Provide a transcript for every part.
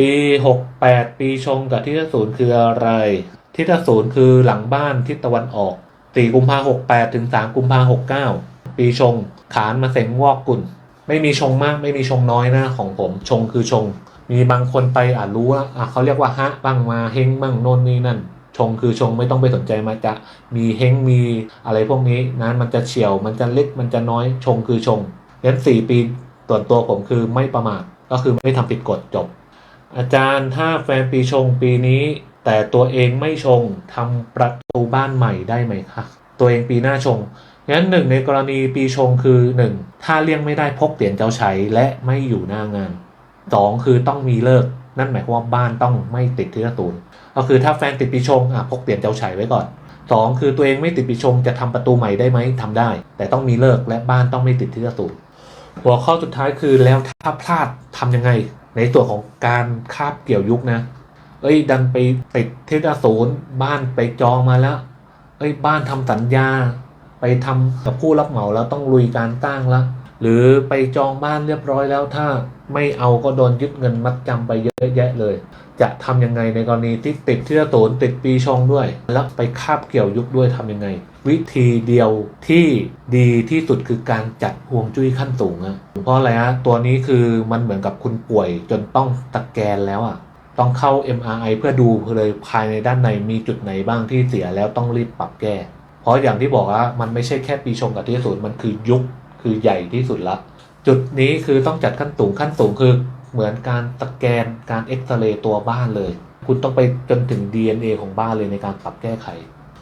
ปี 68 ปีชงกับทิศศูนย์คืออะไร ทิศศูนย์คือหลังบ้านทิศตะวันออก 4 กุมภา68ถึง 3 กุมภา69ปีชง ขานมาเสงวอกกุลไม่มีชงมากไม่มีชงน้อยนะของผม ชงคือชง มีบางคนไปอะรู้ว่าเขาเรียกว่าฮะบ้างมาเฮงบ้างโน่นนี่นั่น ชงคือชงไม่ต้องไปสนใจมาจะมีเฮงมีอะไรพวกนี้นั้นมันจะเฉียวมันจะเล็กมันจะน้อย ชงคือชงงั้นสี่ปีส่วนตัวผมคือไม่ประมาทก็คือไม่ทำผิดกฎจบ อาจารย์ถ้าแฟนปีชงปีนี้ แต่ตัวเองไม่ชงทำประตูบ้านใหม่ได้ไหมคะตัวเองปีหน้าชงงั้นหนึ่งในกรณีปีชงคือหนึ่งถ้าเลี่ยงไม่ได้พกเหรียญเจ้าชัยและไม่อยู่หน้างานสองคือต้องมีเลิก นั่นหมายความว่าบ้านต้องไม่ติดที่ระตูนก็คือถ้าแฟนติดปีชงอะพกเหรียญเจ้าชัยไว้ก่อนสองคือตัวเองไม่ติดปีชงจะทำประตูใหม่ได้ไหมทำได้ แต่ต้องมีเลิกและบ้านต้องไม่ติดที่ระตูนหัวข้อสุดท้ายคือแล้วถ้าพลาดทำยังไง ในส่วนของการคาบเกี่ยวยุคนะ เอ้ย ดันไปติดเทศศูนย์บ้านไปจองมาแล้ว เอ้ย บ้านทำสัญญา ไปทำกับผู้รับเหมาแล้วต้องลุยการตั้งแล้วหรือไปจองบ้านเรียบร้อยแล้วถ้าไม่เอาก็โดนยึดเงินมัดจำไปเอะแยะเลย จะทำยังไงในกรณีที่ติดที่ศูนติดปีชงด้วย แล้วไปคาบเกี่ยวยุคด้วยทำยังไง วิธีเดียวที่ดีที่สุดคือการจัดห่วงจุ้ยขั้นสูงอะเพราะอะไรฮะตัวนี้คือมันเหมือนกับคุณป่วยจนต้องตะแกนแล้วอะต้องเข้า MRI เพื่อดูเลยภายในด้านในมีจุดไหนบ้างที่เสียแล้วต้องรีบปรับแก้ เพราะอย่างที่บอกว่ามันไม่ใช่แค่ปีชงกับที่ศูนย์มันคือยุคคือใหญ่ที่สุดละจุดนี้คือต้องจัดขั้นสูงขั้นสูงคือ เหมือนการสแกนการเอ็กซเรย์ตัวบ้านเลย คุณต้องไปจนถึง DNA ของบ้านเลยในการปรับแก้ไข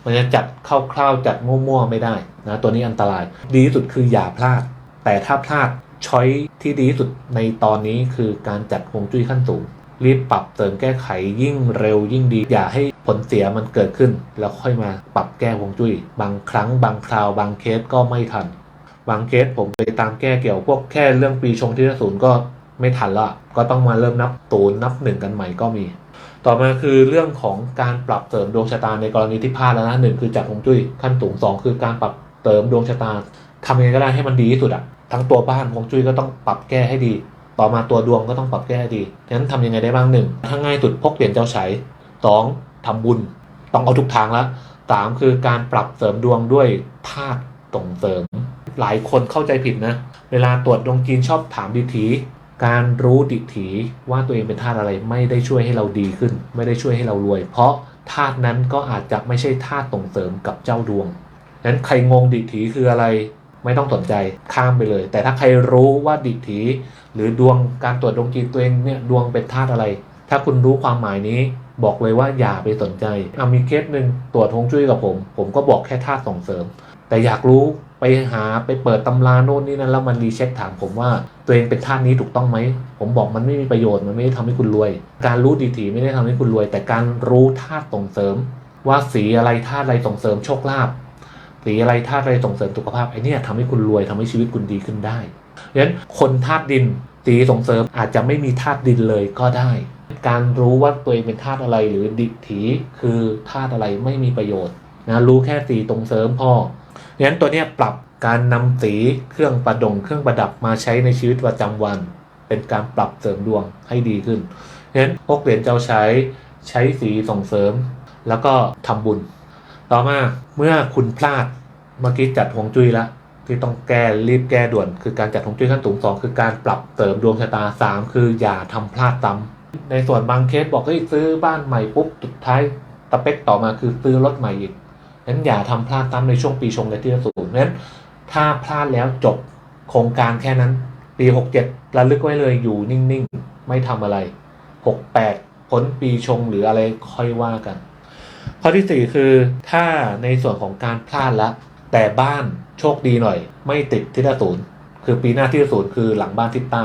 มันจะจัดคร่าวๆจัดมั่วๆไม่ได้นะตัวนี้อันตราย ดีที่สุดคืออย่าพลาด แต่ถ้าพลาดช้อยที่ดีที่สุดในตอนนี้คือการจัดฮวงจุ้ยขั้นสูงรีบปรับเสริมแก้ไขยิ่งเร็วยิ่งดี อย่าให้ผลเสียมันเกิดขึ้น แล้วค่อยมาปรับแก้ฮวงจุ้ย บางครั้ง บางคราว บางเคสก็ไม่ทัน บางเคสผมไปตามแก้เกี่ยวพวกแค่เรื่องปีชงที่ศูนย์ก็ ไม่ทันละก็ต้องมาเริ่มนับศูนนับหนึ่งกันใหม่ก็มี ต่อมาคือเรื่องของการปรับเสริมดวงชะตาในกรณีที่พลาดแล้วนะหนึ่งคือจัดฮวงจุ้ยขั้นสูงสองคือการปรับเติมดวงชะตาทำยังไงก็ได้ให้มันดีที่สุดอะทั้งตัวบ้านฮวงจุ้ยก็ต้องปรับแก้ให้ดี ต่อมาตัวดวงก็ต้องปรับแก้ให้ดีฉะนั้นทำยังไงได้บ้างหนึ่งถ้าง่ายสุดพกเหรียญเจ้าไฉสองทำบุญ ต้องเอาทุกทางละสามคือการปรับเสริมดวงด้วยธาตุส่งเสริม หลายคนเข้าใจผิดนะ เวลาตรวจดวงจีนชอบถามดิถี การรู้ดิถีว่าตัวเองเป็นธาตุอะไรไม่ได้ช่วยให้เราดีขึ้น ไม่ได้ช่วยให้เรารวย เพราะธาตุนั้นก็อาจจะไม่ใช่ธาตุส่งเสริมกับเจ้าดวงนั้นใครงงดิถีคืออะไรไม่ต้องสนใจข้ามไปเลย แต่ถ้าใครรู้ว่าดิถีหรือดวงการตรวจดวงจีนตัวเองเนี่ยดวงเป็นธาตุอะไร ถ้าคุณรู้ความหมายนี้บอกเลยว่าอย่าไปสนใจเอามีเคสหนึ่งตรวจฮวงจุ้ยกับผม ผมก็บอกแค่ธาตุส่งเสริม แต่อยากรู้ ไปหาไปเปิดตำราโน่นนี่นั่นแล้วมันรีเช็คถามผมว่า ตัวเองเป็นธาตุนี้ถูกต้องไหม ผมบอกมันไม่มีประโยชน์มันไม่ได้ทำให้คุณรวย การรู้ดีถีไม่ได้ทำให้คุณรวย แต่การรู้ธาตุส่งเสริม ว่าสีอะไรธาตุอะไรส่งเสริมโชคลาภสีอะไรธาตุอะไรส่งเสริมสุขภาพไอ้เนี่ยทำให้คุณรวยทำให้ชีวิตคุณดีขึ้นได้เพราะฉะนั้นคนธาตุดินสีส่งเสริมอาจจะไม่มีธาตุดินเลยก็ได้ การรู้ว่าตัวเองเป็นธาตุอะไรหรือดิถีคือธาตุอะไรไม่มีประโยชน์นะรู้แค่สีส่งเสริมพอ เพราะฉะนั้นตัวนี้ปรับการนำสีเครื่องประดงเครื่องประดับมาใช้ในชีวิตประจำวัน เป็นการปรับเสริมดวงให้ดีขึ้นเพราะฉะนั้นพกเหรียญเจ้าใช้ใช้สีส่งเสริม แล้วก็ทำบุญ ต่อมาเมื่อคุณพลาดเมื่อกี้จัดฮวงจุ้ยละที่ต้องแก้รีบแก้ด่วน คือการจัดฮวงจุ้ยขั้นสูงสองคือการปรับเสริมดวงชะตาสามคืออย่าทำพลาดซ้ำในส่วนบางเคสบอกเฮ้ยซื้อบ้านใหม่ปุ๊บสุดท้ายตะเป๊กต่อมาคือซื้อรถใหม่อีก นั้นอย่าทำพลาดซ้ำในช่วงปีชงและที่ศูนย์นั้น ถ้าพลาดแล้วจบโครงการแค่นั้น ปี 67ระลึกไว้เลยอยู่นิ่งๆ ไม่ทำอะไร 68 พ้นปีชงหรืออะไรค่อยว่ากัน ข้อที่ 4 คือถ้าในส่วนของการพลาดละ แต่บ้านโชคดีหน่อย ไม่ติดทิศศูนย์คือปีหน้าที่ศูนย์คือหลังบ้านทิศใต้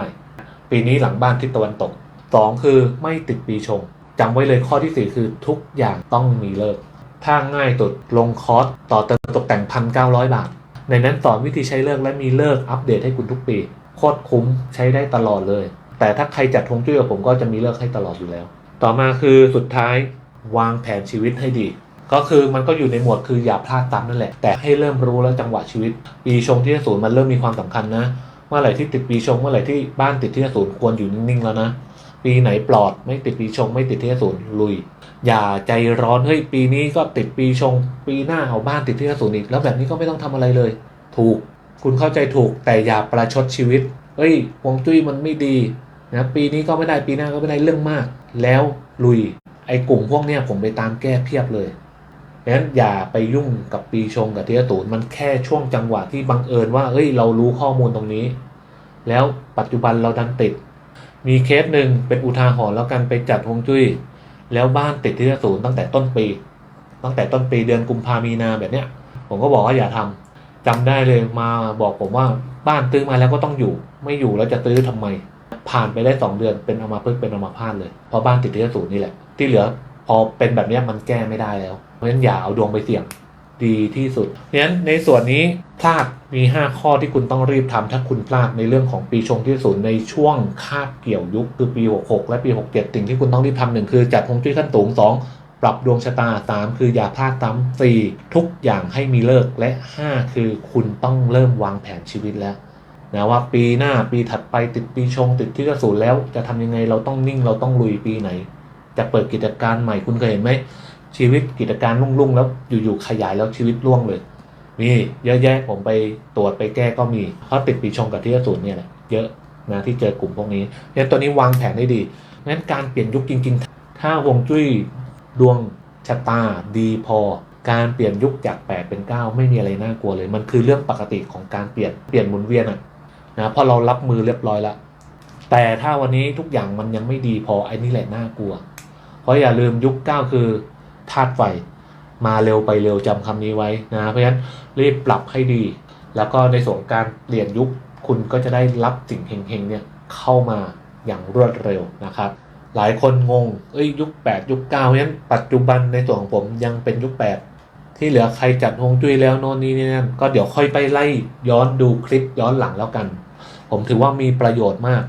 ปีนี้หลังบ้านทิศตะวันตก 2 คือไม่ติดปีชงจำไว้เลยข้อที่ 4 คือทุกอย่างต้องมีเลิก ถ้าง่ายสุดลงคอร์สต่อเติมตกแต่งพันเก้าร้อยบาท ในนั้นสอนวิธีใช้เลิกและมีเลิกอัปเดตให้คุณทุกปี โคตรคุ้มใช้ได้ตลอดเลย แต่ถ้าใครจัดทงจุ้ยกับผมก็จะมีเลิกให้ตลอดอยู่แล้ว ต่อมาคือสุดท้ายวางแผนชีวิตให้ดีก็คือมันก็อยู่ในหมวดคืออย่าพลาดตามนั่นแหละ แต่ให้เริ่มรู้แล้วจังหวะชีวิต ปีชงที่ศูนย์มันเริ่มมีความสำคัญนะ เมื่อไหร่ที่ติดปีชงเมื่อไหร่ที่บ้านติดที่ศูนย์ควรอยู่นิ่งๆแล้วนะ ปีไหนปลอดไม่ติดปีชงไม่ติดที่ศูนย์ลุย อย่าใจร้อนเฮ้ยปีนี้ก็ติดปีชง ปีหน้าเอาบ้านติดที่ศูนย์อีกแล้วแบบนี้ก็ไม่ต้องทำอะไรเลย ถูกคุณเข้าใจถูกแต่อย่าประชดชีวิตเอ้ยฮวงจุ้ยมันไม่ดีนะปีนี้ก็ไม่ได้ปีหน้าก็ไม่ได้เรื่องมาก แล้วลุยไอ้กลุ่มพวกเนี้ยผมไปตามแก้เพียบเลยดังนั้นอย่าไปยุ่งกับปีชงกับที่ศูนมันแค่ช่วงจังหวะที่บังเอิญว่าเอ้ยเรารู้ข้อมูลตรงนี้ แล้วปัจจุบันเราดันติด มีเคสหนึ่งเป็นอุทาหรณ์แล้วกันไปจัดฮวงจุ้ย แล้วบ้านติดที่ศูนย์ตั้งแต่ต้นปี ตั้งแต่ต้นปีเดือนกุมภามีนาแบบเนี้ย ผมก็บอกว่าอย่าทำจำได้เลยมาบอกผมว่าบ้านตื้อมาแล้วก็ต้องอยู่ ไม่อยู่แล้วจะตื้อทำไม ผ่านไปได้สองเดือนเป็นอมาพึกษ์เป็นอมาพาตเลยเพราะบ้านติดที่ศูนย์นี่แหละ ที่เหลือพอเป็นแบบเนี้ยมันแก้ไม่ได้แล้วเพราะฉะนั้นอย่าเอาดวงไปเสี่ยง ดีที่สุดเพราะฉะนั้นในส่วนนี้พลาดมี 5 ข้อที่คุณต้องรีบทำถ้าคุณพลาดในเรื่องของปีชงที่ศูนย์ในช่วงคาบเกี่ยวยุคคือปี 66 และปี 67 สิ่งที่คุณต้องรีบทำหนึ่งคือจัดฮวงจุ้ยขั้นสูง2ปรับดวงชะตา 3 คืออย่าพลาดซ้ำ4ทุกอย่างให้มีเลิกและ 5 คือคุณต้องเริ่มวางแผนชีวิตแล้วนะว่าปีหน้าปีถัดไปติดปีชงติดที่ศูนย์แล้ว จะทำยังไงเราต้องนิ่งเราต้องลุยปีไหน จะเปิดกิจการใหม่คุณเคยเห็นไหม ชีวิตกิจการรุ่งๆแล้วอยู่ๆขยายแล้วชีวิตร่วงเลยมีเยอะแยะผมไปตรวจไปแก้ก็มีเพราะติดปีชงกับที่ศูนย์เนี่ยแหละเยอะนะที่เจอกลุ่มพวกนี้เนี่ยตัวนี้วางแผนได้ดีงั้นการเปลี่ยนยุคจริง ๆ ถ้าฮวงจุ้ยดวงชะตาดีพอ การเปลี่ยนยุคจาก 8 เป็น 9 ไม่มีอะไรน่ากลัวเลย มันคือเรื่องปกติของการเปลี่ยนเปลี่ยนหมุนเวียนอะนะพราะเรารับมือเรียบร้อยแล้วแต่ถ้าวันนี้ทุกอย่างมันยังไม่ดีพอไอ้นี่แหละน่ากลัว เพราะอย่าลืมยุค 9 คือ ธาตุไฟ มาเร็วไปเร็วจำคำนี้ไว้นะเพราะฉะนั้นรีบปรับให้ดี แล้วก็ในส่วนการเปลี่ยนยุคคุณก็จะได้รับสิ่งเฮงๆเนี่ยเข้ามาอย่างรวดเร็วนะครับ หลายคนงงเอ้ยยุค 8 ยุค9เพราะฉะนั้นปัจจุบันในส่วนของผมยังเป็นยุค 8 ที่เหลือใครจัดฮวงจุ้ยแล้วโน่นนี่นี่นั่นก็เดี๋ยวค่อยไปไล่ย้อนดูคลิปย้อนหลังแล้วกัน ผมถือว่ามีประโยชน์มาก